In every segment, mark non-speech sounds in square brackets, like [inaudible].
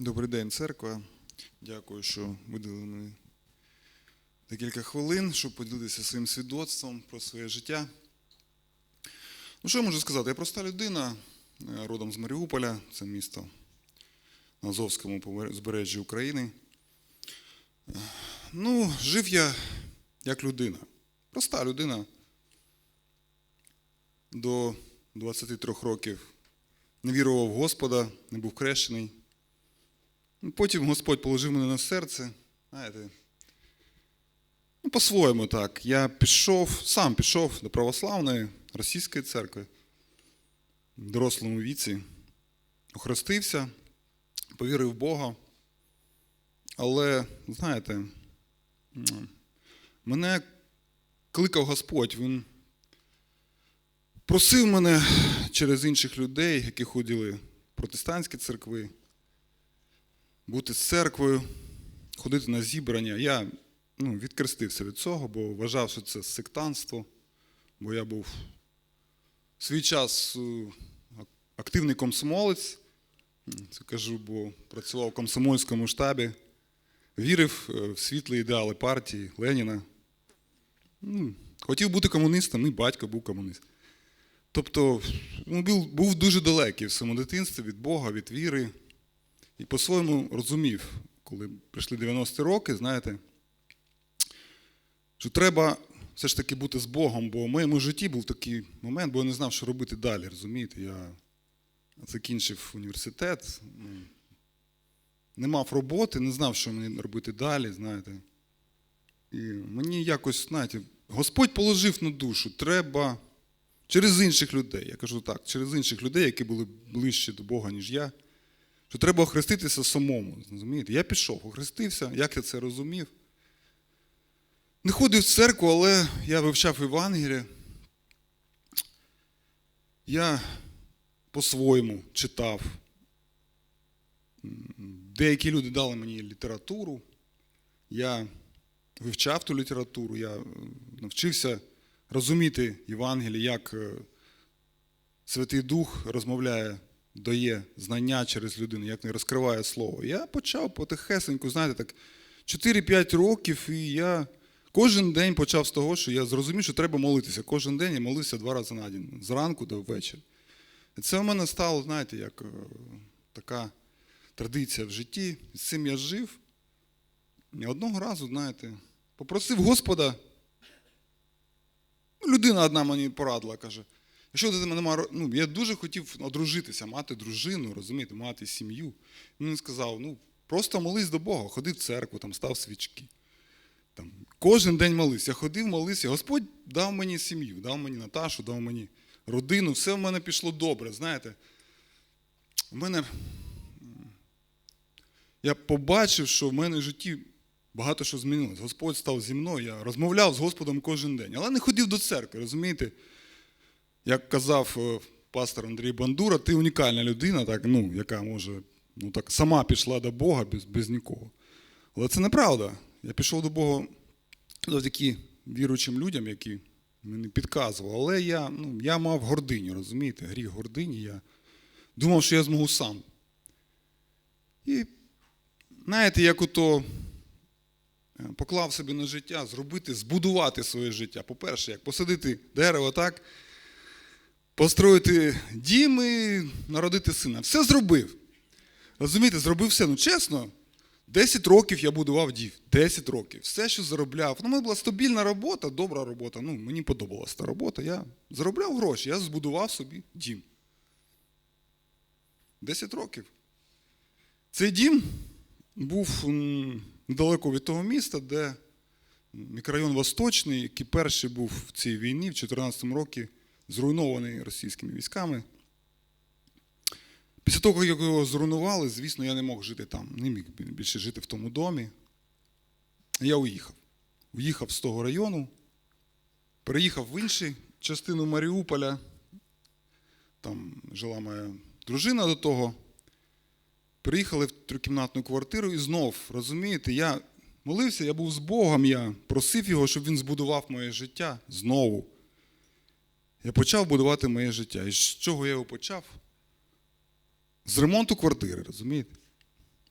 Добрий день, церква. Дякую, що виділили мені декілька хвилин, щоб поділитися своїм свідоцтвом про своє життя. Ну, що я можу сказати? Я проста людина, родом з Маріуполя, це місто на Азовському збережжі України. Ну, жив я як людина. Проста людина. До 23 років не вірував в Господа, не був хрещений. Потім Господь положив мене на серце. Знаєте, ну, по-своєму так. Я пішов, сам пішов до православної російської церкви в дорослому віці, охрестився, повірив в Бога. Але, знаєте, мене кликав Господь, Він просив мене через інших людей, які ходили в протестантські церкви, бути з церквою, ходити на зібрання. Я ну, відкрестився від цього, бо вважав, що це сектанство, бо я був в свій час е, активний комсомолець. Це кажу, бо працював в комсомольському штабі, вірив е, в світлі ідеали партії Леніна. Ну, Хотів бути комуністом, і батько був комунист. Тобто ну, був, був дуже далекий в своєму дитинстві від Бога, від віри. І по-своєму розумів, коли прийшли 90-ті роки, знаєте, що треба все ж таки бути з Богом, бо в моєму житті був такий момент, бо я не знав, що робити далі. Розумієте, я закінчив університет, ну, не мав роботи, не знав, що мені робити далі, знаєте. І мені якось, знаєте, Господь положив на душу, треба через інших людей. Я кажу так, через інших людей, які були ближче до Бога, ніж я що треба охреститися самому. розумієте? Я пішов, охрестився, як я це розумів. Не ходив в церкву, але я вивчав Євангеліє. Я по-своєму читав. Деякі люди дали мені літературу. Я вивчав ту літературу, я е, навчився розуміти Євангеліє, як е, Святий Дух розмовляє дає знання через людину, як не розкриває слово. Я почав потихесеньку, знаєте, так 4-5 років, і я кожен день почав з того, що я зрозумів, що треба молитися. Кожен день я молився два рази на день, зранку до вечора. І це в мене стало, знаєте, як е, така традиція в житті. З цим я жив. І одного разу, знаєте, попросив Господа. ну, Людина одна мені порадила, каже. Якщо ти нема, ну, я дуже хотів одружитися, мати дружину, розумієте, мати сім'ю. Він сказав: ну, просто молись до Бога, ходи в церкву, там став свічки. Там, Кожен день молився. Я ходив, молився. Господь дав мені сім'ю, дав мені Наташу, дав мені родину, все в мене пішло добре. Знаєте, в мене я побачив, що в мене в житті багато що змінилось. Господь став зі мною, я розмовляв з Господом кожен день, але не ходив до церкви, розумієте? Як казав е, пастор Андрій Бандура, ти унікальна людина, так, ну, яка може ну, так, сама пішла до Бога без, без нікого. Але це неправда. Я пішов до Бога завдяки віруючим людям, які мені підказували. Але я ну, я мав гординю, розумієте, гріх гордині. Я думав, що я зможу сам. І знаєте, як ото е, поклав собі на життя, зробити, збудувати своє життя. По-перше, як посадити дерево так построїти дім і народити сина. Все зробив. Розумієте, зробив все. Ну, чесно, 10 років я будував дів. 10 років. Все, що заробляв. Ну, мене була стабільна робота, добра робота. Ну, мені подобалася та робота. Я заробляв гроші, я збудував собі дім. 10 років. Цей дім був недалеко від того міста, де мікрорайон Восточний, який перший був в цій війні в 2014 році зруйнований російськими військами. Після того, як його зруйнували, звісно, я не мог жити там, не міг більше жити в тому домі. Я уїхав. Уїхав з того району, переїхав в іншу частину Маріуполя. Там жила моя дружина до того. Приїхали в трикімнатну квартиру і знов, розумієте, я молився, я був з Богом, я просив його, щоб він збудував моє життя знову. Я почав будувати моє життя. І з чого я його почав? З ремонту квартири, розумієте?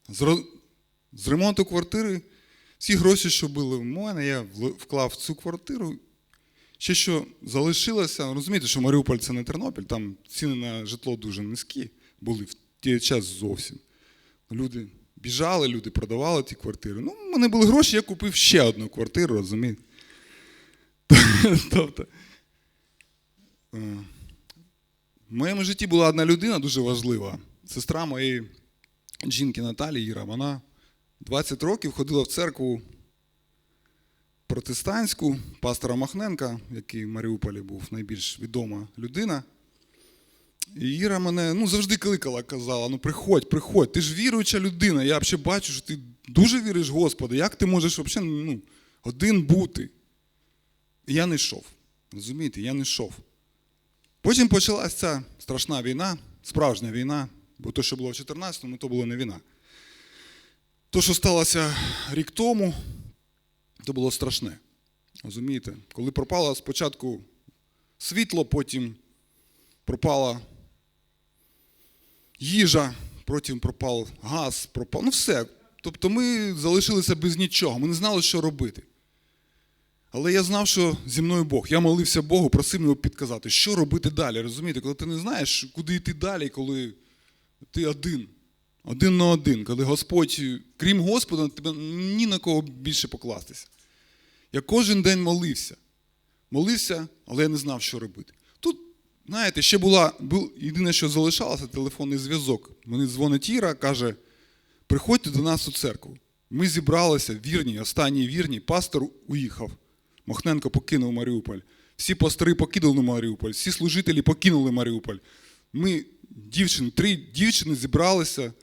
З, з ремонту квартири всі гроші, що були в мене, я вклав в цю квартиру. Ще що залишилося, розумієте, що Маріуполь це не Тернопіль, там ціни на житло дуже низькі були в той час зовсім. Люди біжали, люди продавали ті квартири. Ну, в мене були гроші, я купив ще одну квартиру, розумієте? [laughs] Тобто, в моєму житті була одна людина дуже важлива. Сестра моєї жінки Наталії Іра. Вона 20 років ходила в церкву протестантську пастора Махненка, який в Маріуполі був найбільш відома людина. І Іра мене ну, завжди кликала, казала: ну приходь, приходь, ти ж віруюча людина. Я взагалі бачу, що ти дуже віриш в Господа. Як ти можеш взагалі ну, один бути? І я не йшов. Розумієте, я не йшов. Потім почалася страшна війна, справжня війна, бо те, що було в 14-му, то було не війна. То, що сталося рік тому, то було страшне. Розумієте? Коли пропало спочатку світло, потім пропала їжа, потім пропав газ, пропав. Ну все. Тобто ми залишилися без нічого, ми не знали, що робити. Але я знав, що зі мною Бог. Я молився Богу, просив його підказати, що робити далі. Розумієте, коли ти не знаєш, куди йти далі, коли ти один, один на один, коли Господь, крім Господа, тебе ні на кого більше покластися. Я кожен день молився. Молився, але я не знав, що робити. Тут, знаєте, ще була, був, єдине, що залишалося, телефонний зв'язок. Мені дзвонить Іра, каже, приходьте до нас у церкву. Ми зібралися, вірні, останні вірні, пастор уїхав. Мохненко покинув Маріуполь. Всі пастори покинули Маріуполь, всі служителі покинули Маріуполь. Ми, дівчини, три дівчини зібралися,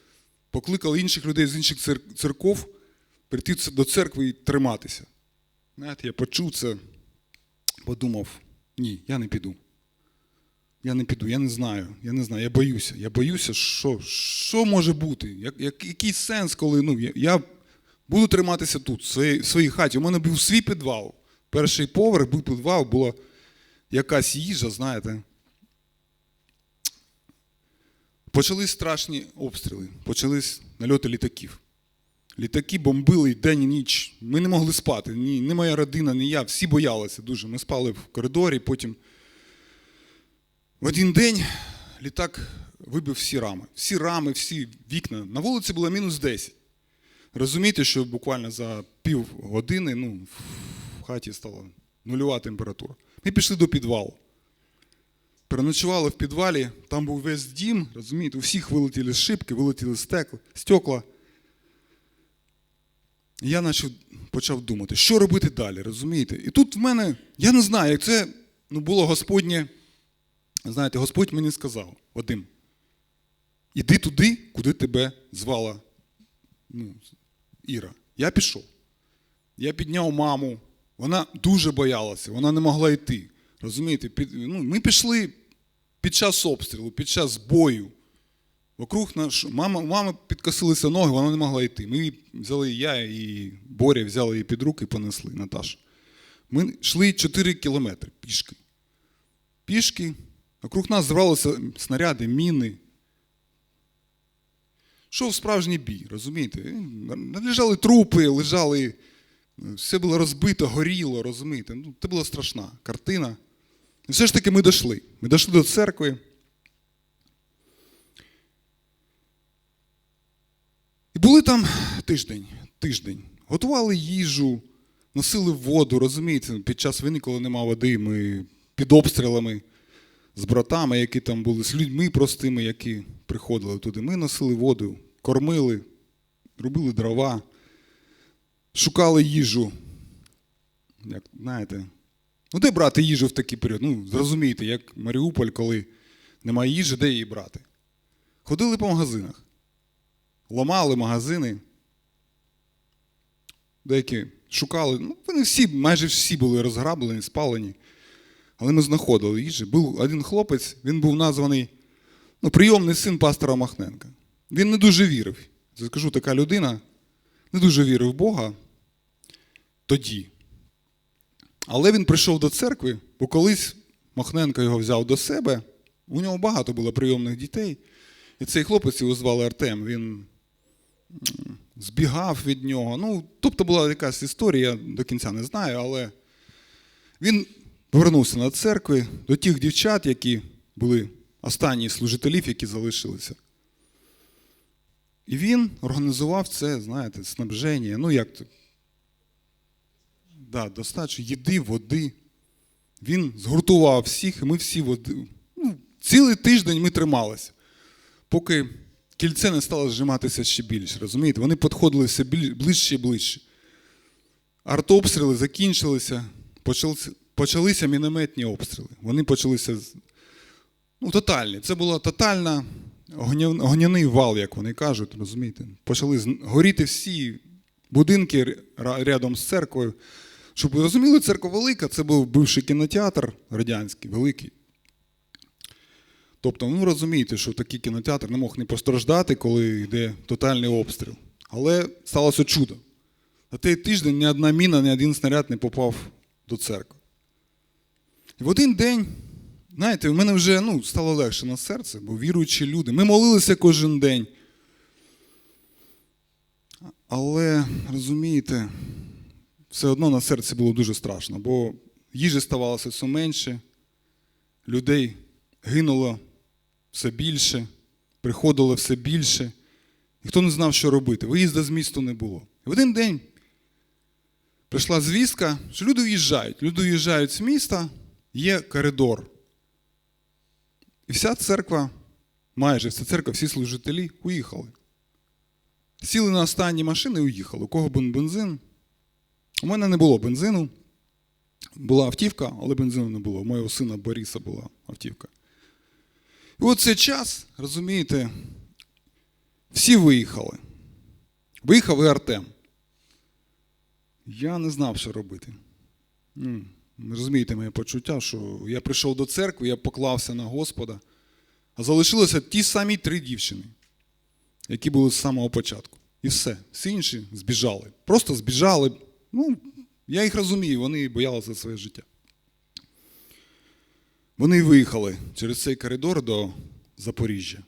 покликали інших людей з інших церков прийти до церкви і триматися. Знаєте, я почув це, подумав, ні, я не піду. Я не піду, я не знаю, я не знаю, я боюся. Я боюся, що, що може бути? Як, як, який сенс, коли ну, я, я буду триматися тут, в своїй, в своїй хаті. У мене був свій підвал. Перший поверх підвал, була якась їжа, знаєте. Почались страшні обстріли, почались нальоти літаків. Літаки бомбили день і ніч. Ми не могли спати. Ні, ні моя родина, ні я. Всі боялися дуже. Ми спали в коридорі, потім в один день літак вибив всі рами. Всі рами, всі вікна. На вулиці було мінус 10. Розумієте, що буквально за пів години ну, хаті стала нульова температура. Ми пішли до підвалу. Переночували в підвалі, там був весь дім, розумієте, у всіх вилетіли шибки, вилетіли стекла, стекла. І я почав, почав думати, що робити далі, розумієте? І тут в мене, я не знаю, як це ну, було Господнє. Знаєте, Господь мені сказав, Вадим, іди туди, куди тебе звала ну, Іра. Я пішов. Я підняв маму. Вона дуже боялася, вона не могла йти. Розумієте, під, ну, ми пішли під час обстрілу, під час бою. Вокруг наш, мама, мама підкосилися ноги, вона не могла йти. Ми взяли я і Боря взяли її під руки і понесли, Наташу. Ми йшли 4 кілометри пішки. Пішки. Вокруг нас збиралися снаряди, міни. Шов справжній бій, розумієте? Лежали трупи, лежали, все було розбито, горіло, розумієте? Ну, це була страшна картина. І все ж таки ми дійшли. Ми дійшли до церкви. І були там тиждень, тиждень. Готували їжу, носили воду, розумієте, під час війни, коли нема води, ми під обстрілами з братами, які там були, з людьми простими, які приходили туди. Ми носили воду, кормили, робили дрова, шукали їжу. Як, знаєте, ну де брати їжу в такий період? Ну, зрозумієте, як Маріуполь, коли немає їжі, де її брати? Ходили по магазинах, ламали магазини. Деякі шукали, ну, вони всі, майже всі були розграблені, спалені. Але ми знаходили їжу. Був один хлопець, він був названий ну, прийомний син пастора Махненка. Він не дуже вірив. Я скажу, така людина не дуже вірив в Бога тоді. Але він прийшов до церкви, бо колись Махненко його взяв до себе. У нього багато було прийомних дітей. І цей хлопець його звали Артем. Він збігав від нього. Ну, тобто була якась історія, я до кінця не знаю, але він повернувся на церкви до тих дівчат, які були останні служителів, які залишилися. І він організував це, знаєте, снабження. Ну, як? Да, достатньо їди, води. Він згуртував всіх, і ми всі води. Ну, цілий тиждень ми трималися, поки кільце не стало зжиматися ще більше. Розумієте? Вони підходили все ближче і ближче. Артобстріли закінчилися, почалися, почалися мінометні обстріли. Вони почалися ну, тотальні. Це була тотальна огняний вал, як вони кажуть, розумієте? Почали горіти всі будинки рядом з церквою. Щоб ви розуміли, церква велика, це був бивший кінотеатр радянський, великий. Тобто, ну розумієте, що такий кінотеатр не мог не постраждати, коли йде тотальний обстріл. Але сталося чудо. За той тиждень ні одна міна, ні один снаряд не попав до церкви. І в один день, знаєте, в мене вже ну, стало легше на серце, бо віруючі люди. Ми молилися кожен день. Але розумієте, все одно на серці було дуже страшно, бо їжі ставалося все менше, людей гинуло все більше, приходило все більше. Ніхто не знав, що робити. Виїзду з місту не було. І в один день прийшла звістка, що люди уїжджають. Люди уїжджають з міста, є коридор. І вся церква, майже вся церква, всі служителі уїхали. Сіли на останні машини і уїхали. У кого був бензин? У мене не було бензину. Була автівка, але бензину не було. У моєго сина Бориса була автівка. І от цей час, розумієте, всі виїхали. Виїхав і Артем. Я не знав, що робити. Ну, розумієте моє почуття, що я прийшов до церкви, я поклався на Господа, а залишилося ті самі три дівчини, які були з самого початку. І все. Всі інші збіжали. Просто збіжали. Ну, я їх розумію, вони боялися своє життя. Вони виїхали через цей коридор до Запоріжжя,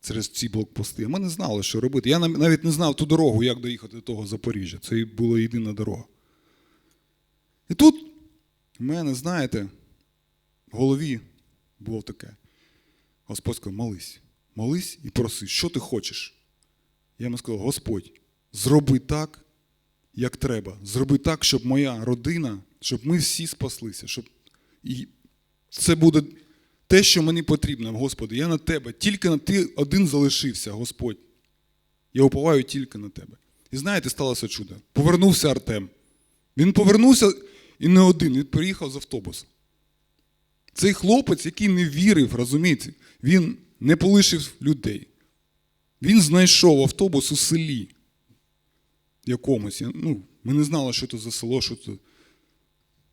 через ці блокпости. Ми не знали, що робити. Я навіть не знав ту дорогу, як доїхати до того Запоріжжя. Це була єдина дорога. І тут в мене, знаєте, в голові було таке. Господь сказав, молись, молись і проси, що ти хочеш. Я йому сказав, Господь, зроби так, як треба. Зроби так, щоб моя родина, щоб ми всі спаслися, щоб і це буде те, що мені потрібно, Господи. Я на тебе. Тільки на ти один залишився, Господь. Я уповаю тільки на тебе. І знаєте, сталося чудо. Повернувся Артем. Він повернувся і не один, він приїхав з автобусом. Цей хлопець, який не вірив, розумієте, він не полишив людей. Він знайшов автобус у селі якомусь. Ну, ми не знали, що це за село, що це.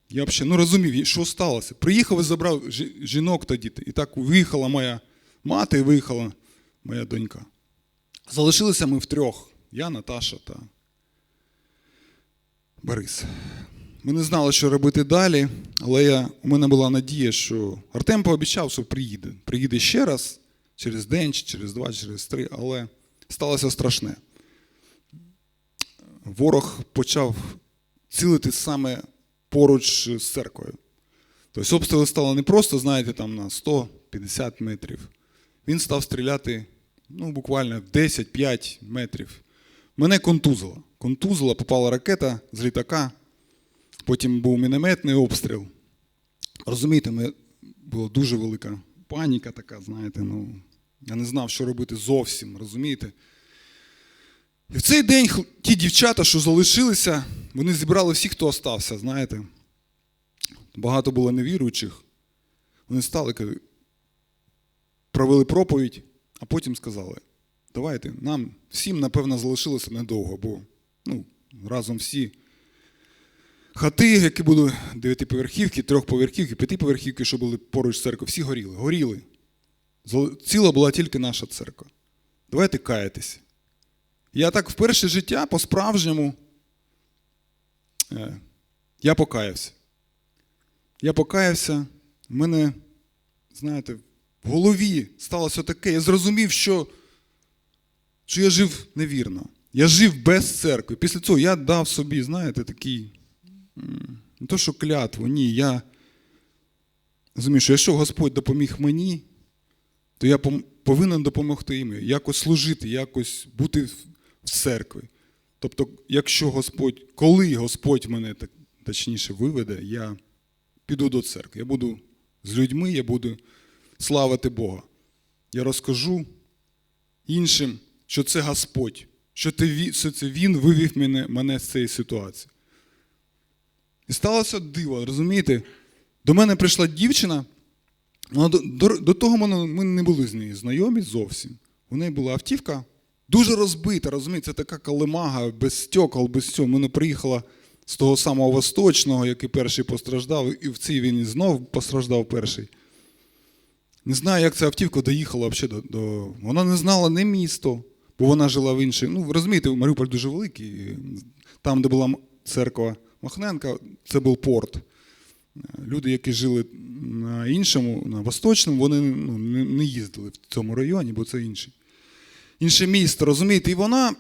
Я взагалі ну, розумів, що сталося. Приїхав і забрав жінок та дітей. І так виїхала моя мати і виїхала моя донька. Залишилися ми втрьох. Я, Наташа та Борис. Ми не знали, що робити далі, але я, у мене була надія, що Артем пообіцяв, що приїде. Приїде ще раз, через день, через два, через три, але сталося страшне. Ворог почав цілити саме поруч з церквою. Тобто обстріли стало не просто, знаєте, там на 150 метрів. Він став стріляти ну, буквально в 10-5 метрів. Мене контузило. Контузила, попала ракета з літака, потім був мінометний обстріл. Розумієте, ми, була дуже велика паніка така, знаєте, ну, я не знав, що робити зовсім, розумієте? І в цей день ті дівчата, що залишилися, вони зібрали всіх, хто остався, знаєте. Багато було невіруючих. Вони стали, провели проповідь, а потім сказали: давайте, нам всім, напевно, залишилося недовго, бо ну, разом всі хати, які були дев'ятиповерхівки, трьохповерхівки, п'ятиповерхівки, що були поруч з церквою, всі горіли. Горіли. Ціла була тільки наша церква. Давайте каятися. Я так вперше життя по-справжньому е, я покаявся. Я покаявся, в мене, знаєте, в голові сталося таке. Я зрозумів, що, що я жив невірно. Я жив без церкви. Після цього я дав собі, знаєте, такий. Не то, що клятву, ні. Я розумію, що якщо Господь допоміг мені, то я повинен допомогти йому, якось служити, якось бути в церкві. Тобто, якщо Господь, коли Господь мене так, точніше виведе, я піду до церкви. Я буду з людьми, я буду славити Бога. Я розкажу іншим, що це Господь, що, це Він вивів мене, мене з цієї ситуації. І сталося диво, розумієте? До мене прийшла дівчина, вона до, до, до того ми не були з нею знайомі зовсім. У неї була автівка дуже розбита, розумієте, така калимага, без стекол, без цього. Вона приїхала з того самого Восточного, який перший постраждав, і в цій війні знов постраждав перший. Не знаю, як ця автівка доїхала взагалі до, до. Вона не знала не місто, бо вона жила в іншій. Ну, розумієте, Маріуполь дуже великий. Там, де була церква Махненка, це був порт. Люди, які жили на іншому, на восточному, вони ну, не їздили в цьому районі, бо це інший. Інше місто, розумієте? І вона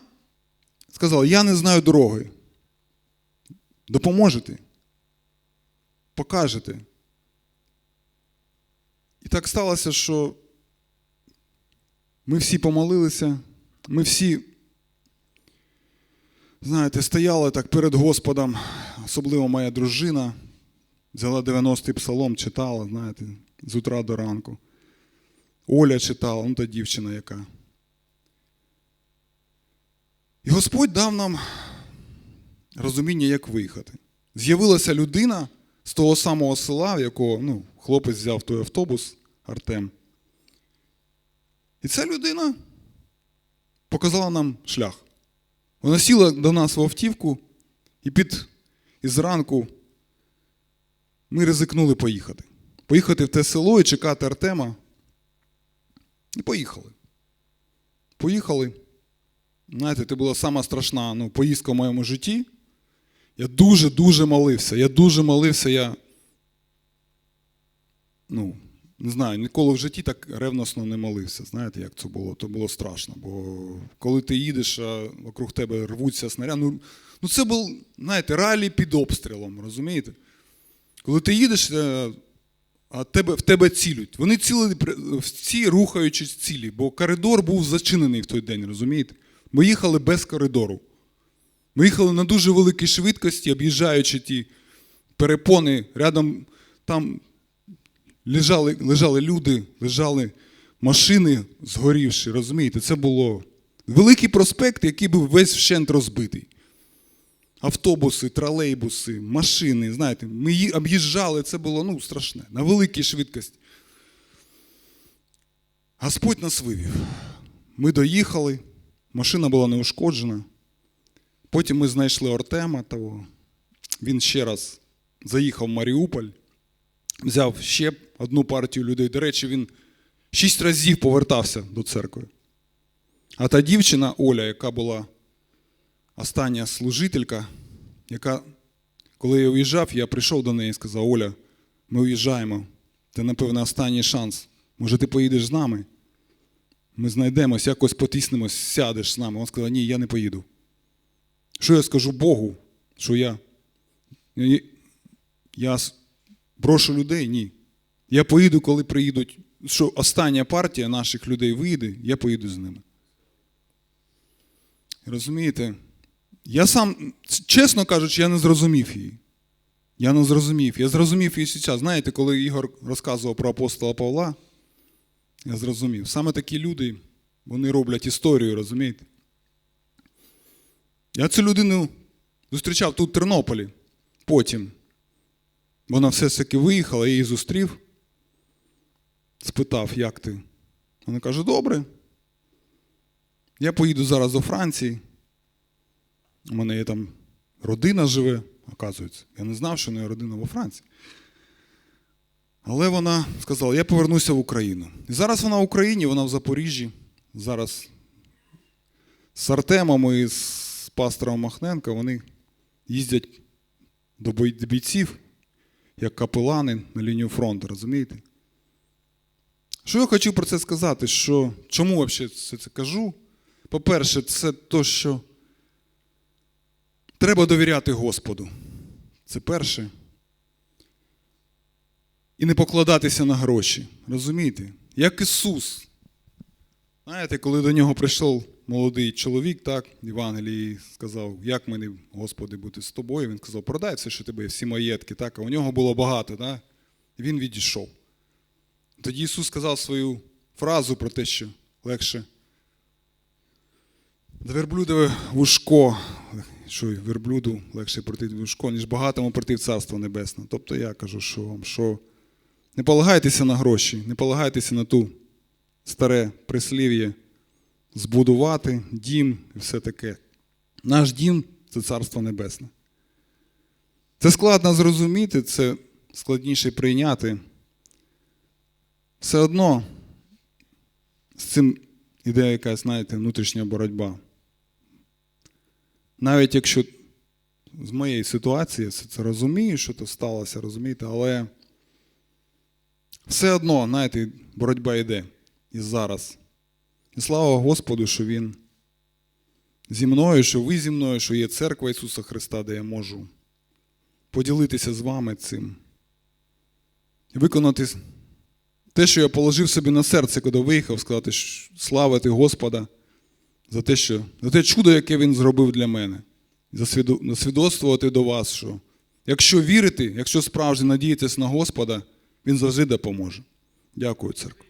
сказала: Я не знаю дороги. Допоможете? Покажете. І так сталося, що ми всі помолилися, ми всі, знаєте, стояли так перед Господом, особливо моя дружина, взяла 90-й псалом, читала, знаєте, з утра до ранку. Оля читала, ну та дівчина яка. І Господь дав нам розуміння, як виїхати. З'явилася людина з того самого села, в якого ну, хлопець взяв той автобус Артем. І ця людина показала нам шлях. Вона сіла до нас в автівку, і під і зранку ми ризикнули поїхати. Поїхати в те село і чекати Артема. І поїхали. Поїхали. Знаєте, це була сама страшна ну, поїздка в моєму житті. Я дуже-дуже молився. Я дуже молився. Я ну, не знаю, ніколи в житті так ревносно не молився. Знаєте, як це було? То було страшно. Бо коли ти їдеш, а вокруг тебе рвуться снаряди. Ну, ну це був, знаєте, ралі під обстрілом, розумієте? Коли ти їдеш, е, а тебе, в тебе цілють. Вони цілили всі рухаючись цілі, бо коридор був зачинений в той день, розумієте? Ми їхали без коридору. Ми їхали на дуже великій швидкості, об'їжджаючи ті перепони. Рядом там лежали, лежали люди, лежали машини згорівші, розумієте? Це було великий проспект, який був весь вщент розбитий. Автобуси, тролейбуси, машини, знаєте, ми її об'їжджали, це було ну, страшне, на великій швидкості. Господь нас вивів. Ми доїхали, машина була неушкоджена. Потім ми знайшли Артема того. Він ще раз заїхав в Маріуполь, взяв ще одну партію людей. До речі, він шість разів повертався до церкви. А та дівчина Оля, яка була остання служителька, яка, коли я уїжджав, я прийшов до неї і сказав: Оля, ми уїжджаємо. Це, напевно, останній шанс. Може, ти поїдеш з нами? Ми знайдемось, якось потиснемось, сядеш з нами. Вона сказала, ні, я не поїду. Що я скажу Богу, що я, я, брошу людей? Ні. Я поїду, коли приїдуть, що остання партія наших людей вийде, я поїду з ними. Розумієте? Я сам, чесно кажучи, я не зрозумів її. Я не зрозумів. Я зрозумів її зараз. Знаєте, коли Ігор розказував про апостола Павла, я зрозумів. Саме такі люди, вони роблять історію, розумієте? Я цю людину зустрічав тут в Тернополі. Потім. Вона все ж таки виїхала, я її зустрів. Спитав, як ти? Вона каже, добре. Я поїду зараз до Франції. У мене є там родина живе, оказується. Я не знав, що в неї родина во Франції. Але вона сказала, я повернуся в Україну. І зараз вона в Україні, вона в Запоріжжі. Зараз з Артемом і з пастором Махненко вони їздять до бійців, як капелани на лінію фронту, розумієте? Що я хочу про це сказати? Що, чому взагалі це, це кажу? По-перше, це то, що треба довіряти Господу. Це перше. І не покладатися на гроші. Розумієте? Як Ісус. Знаєте, коли до нього прийшов молодий чоловік, так, Євангелії, сказав, як мені, Господи, бути з тобою. Він сказав, продай все, що тебе, всі маєтки, так, а у нього було багато, так? І він відійшов. Тоді Ісус сказав свою фразу про те, що легше до верблюдове вушко, що верблюду легше пройти в вушко, ніж багатому пройти в Царство Небесне. Тобто я кажу, що вам, що не полагайтеся на гроші, не полагайтеся на ту старе прислів'я збудувати дім і все таке. Наш дім це Царство Небесне. Це складно зрозуміти, це складніше прийняти. Все одно з цим іде якась, знаєте, внутрішня боротьба. Навіть якщо з моєї ситуації це, розумію, що це сталося, розумієте, але все одно, знаєте, боротьба йде і зараз. І слава Господу, що Він зі мною, що ви зі мною, що є церква Ісуса Христа, де я можу поділитися з вами цим. І виконати те, що я положив собі на серце, коли виїхав, сказати, славити Господа за те, що, за те чудо, яке Він зробив для мене. Засвідоцтвувати до вас, що якщо вірити, якщо справді надіятись на Господа, він завжди допоможе. Дякую, церква.